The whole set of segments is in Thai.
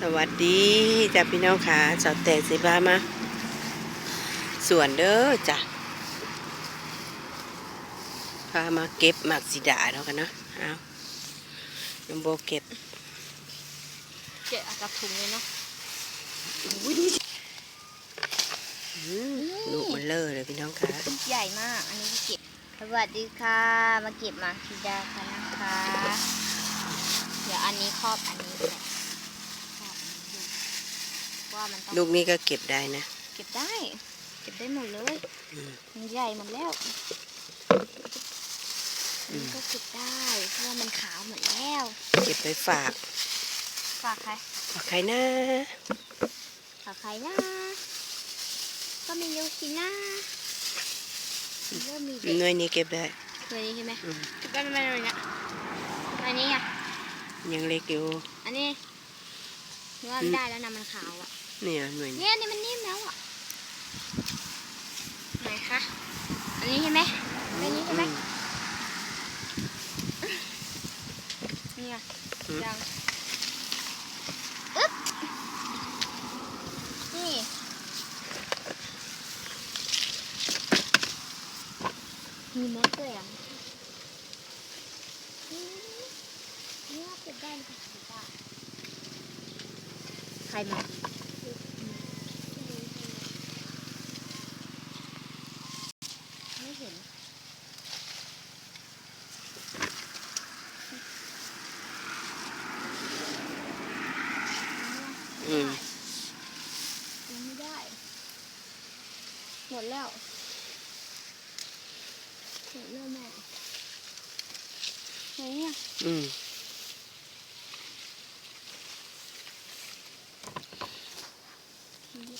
สวัสดีจ้ะพี่น้องค่ะสาวแต่สิบ้ามาสวนเด้อจ้ะพามาเก็บหมักสีดาแล้วกันเนาะเอายมโบเก็บเกะกับถุงเลยเนาะอืมลูกมันเลอะเลยพี่น้องค่ะใหญ่มากอันนี้ก็เก็บสวัสดีค่ะ มาเก็บหมากพิดาค่ะนะคะ เดี๋ยวอันนี้ครอบอันนี้เลยครอบอันนี้ดู ว่ามันต้องลูกนี้ก็เก็บได้นะ เก็บได้ เก็บได้หมดเลยอืมมันใหญ่หมดแล้วอืมมันก็เก็บได้เพราะว่ามันขาวหมดแล้ว เก็บไปฝาก ฝากใครฝากใครนะฝากใครนะก็มียูคินะเริ่มมีเด็กหน่วยนี้เก็บได้เลยนี่ใช่ไหมอืมเก็บได้ไม่เลยเนี่ยอันนี้อะยังเล็กอยู่ อันนี้เนื้อมันได้แล้วนะมันขาวอะ เนี่ยหน่วยนี้เนี่ยอันนี่มันนิ่มแล้วอะไหนคะ อันนี้ใช่ไหมอันนี้ใช่ไหมอืมเนี่ยอืมยังอึ๊บนี่มีเม็ดด้วยอะอืมเนี่ยเก็บได้นะคะเก็บได้ใครมาไม่เห็น อืม ยังไม่ได้ หม ดแล้วหมดแล้วแม่ไหนเนี่ยอืมนี่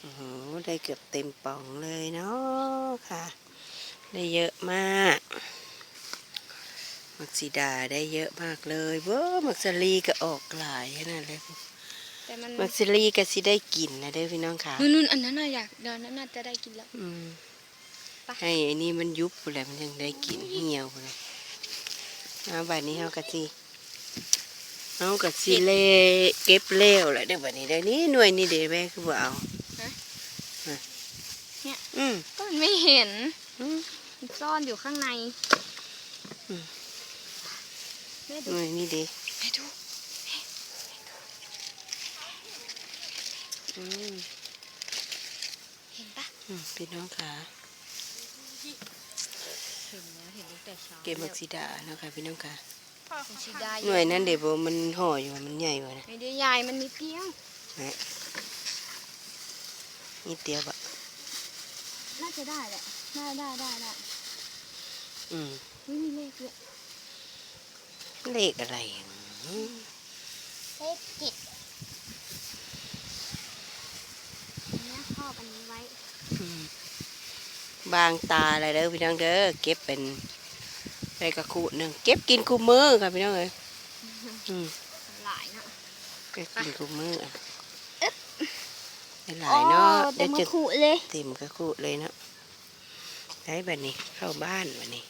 โอ้โหได้เกือบเต็มป่องเลยเนาะค่ะ ได้เยอะมากมักสีดาได้เยอะมากเลยเว้อมักสลีก็ออกหลายขนาดเลย แต่มันมักสลีก็สิได้กินนะเด้อพี่น้องค่ะนู่นนู่นอันนั้นน่ะอยากเดี๋ยวนั้นน่าจะได้กินแล้ว อืมไป ให้ไอ้นี่มันยุบไปแล้วมันยังได้กินเหี่ยวไปเลยเอาบัดนี้เฮากะสิเฮากะสิเล่เก็บเล้วแหละเด้อบัดนี้ได้นี่หน่วยนี่เด้แม่คือบ่เอาฮะอืมก็มันไม่เห็นอืม มันซ่อนอยู่ข้างในอืม แม่หดูน่วยนี่เด้แม่ดู อืม เห็นปะอืมพี่น้องค่ะเห็นแล้วเห็นตั้งแต่เช้าเก็บมักสีดาเนาะค่ะพี่น้องค่ะมันชิได้หน่วยนั้นเดี๋ยวบ่มันห่ออยู่มันใหญ่กว่านะไม่ได้ใหญ่มันนิดเดียวนะนี่เตียวบะน่าจะได้แหละได้ได้ได้ได้อืมไม่มีเลขด้วยเลขอะไรอืมเลขเจ็ดเนี่ยคร อบอันนี้ไว้อืมบางตาอะไรเด้อพี่น้องเด้อเก็บเป็นไปกระคูหนึ่งเก็บกินคู่มือค่ะพี่น้องเอ้ยอืมหลายเนาะเก็บกินคู่มืออะได้หลายเนาะอ๋อเดี๋ยวมาจะขุเลยเต็มกระคูเลยเนาะได้แบบนี้เข้าบ้านแบบนี้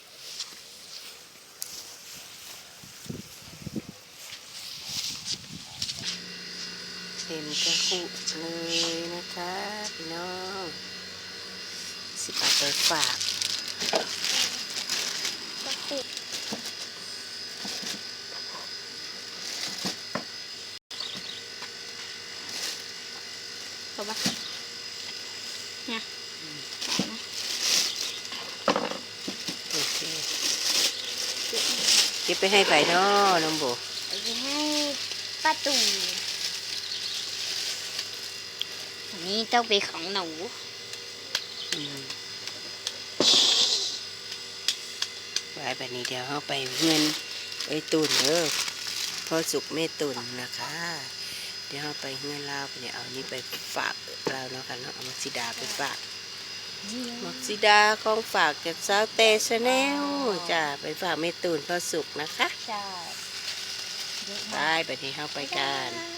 เต็มกระคุเลยนะคะพี่น้องสิบเอาไปฝากก็ขุถูกปะเนี่ยได้นะโอเคเก็บไปให้ไผ่นาะน้องโบเอาไปให้ป้าตู่อั นนี้ต้องเป็นของหนูอืมไว้แบบนี้เดี๋ยวเอาไปเงินไว้ตุนเด้อพอสุกไม่ตุนนะคะ เดี๋ยวเอาไปเงินลาวไปเนี่ยเอานี้ไปฝากเราเนาะกันเนาะเอามักซิดาไปฝากมักซิดาของฝากจากสาวเตชแนลจ้าไปฝากเมตูนพอสุกนะคะใช่ไปแบบนี้เข้าไปกันบ๊ายบาย